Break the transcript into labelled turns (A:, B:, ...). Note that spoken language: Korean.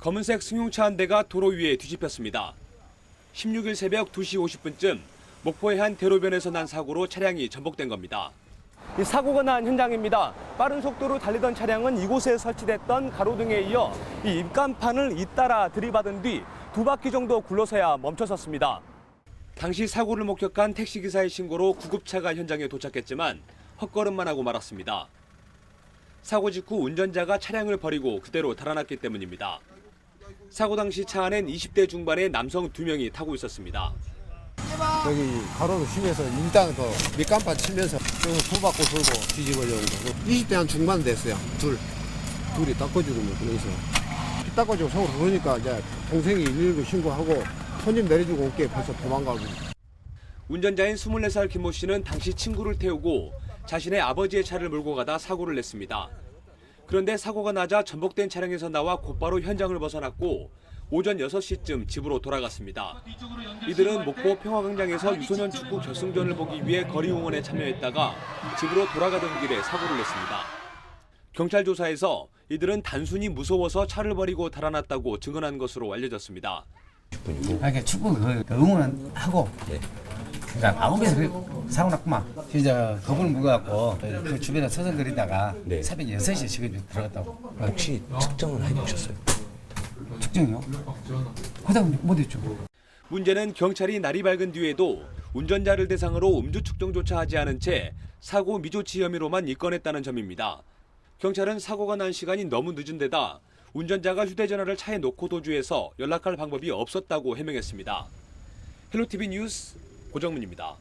A: 검은색 승용차 한 대가 도로 위에 뒤집혔습니다. 16일 새벽 2시 50분쯤 목포의 한 대로변에서 난 사고로 차량이 전복된 겁니다. 이 사고가 난 현장입니다. 빠른 속도로 달리던 차량은 이곳에 설치됐던 가로등에 이어 이 입간판을 잇따라 들이받은 뒤 두 바퀴 정도 굴러서야 멈춰섰습니다. 당시 사고를 목격한 택시기사의 신고로 구급차가 현장에 도착했지만 헛걸음만 하고 말았습니다. 사고 직후 운전자가 차량을 버리고 그대로 달아났기 때문입니다. 사고 당시 차 안엔 20대 중반의 남성 두 명이 타고 있었습니다.
B: 여기 가로로 쉬면서 일단 그 밑간판 치면서 여기서 소 받고 돌고 뒤집어려고 20대 한 중반 됐어요 둘 둘이 닦아주고 뭐 그래서 피 닦아주고 서울 그러니까 이제 동생이 119 신고하고 손님 내려주고 올게 벌써 도망가고
A: 운전자인 24살 김모 씨는 당시 친구를 태우고 자신의 아버지의 차를 몰고 가다 사고를 냈습니다. 그런데 사고가 나자 전복된 차량에서 나와 곧바로 현장을 벗어났고 오전 6시쯤 집으로 돌아갔습니다. 이들은 목포 평화광장에서 유소년 축구 결승전을 보기 위해 거리 응원에 참여했다가 집으로 돌아가던 길에 사고를 냈습니다. 경찰 조사에서 이들은 단순히 무서워서 차를 버리고 달아났다고 증언한 것으로 알려졌습니다.
C: 이렇게 축구 그 응원은 하고 그러니까 아홉 개서 그 사고 났구만 진짜 겁을 먹어갖고 그 주변에 서성거리다가
D: 네.
C: 새벽 6시에 지금 들어갔다고
D: 혹시 측정을 해보셨어요?
C: 측정이요? 그다음 못했죠
A: 문제는 경찰이 날이 밝은 뒤에도 운전자를 대상으로 음주 측정조차 하지 않은 채 사고 미조치 혐의로만 입건했다는 점입니다. 경찰은 사고가 난 시간이 너무 늦은 데다 운전자가 휴대전화를 차에 놓고 도주해서 연락할 방법이 없었다고 해명했습니다. 헬로티비 뉴스 고정문입니다.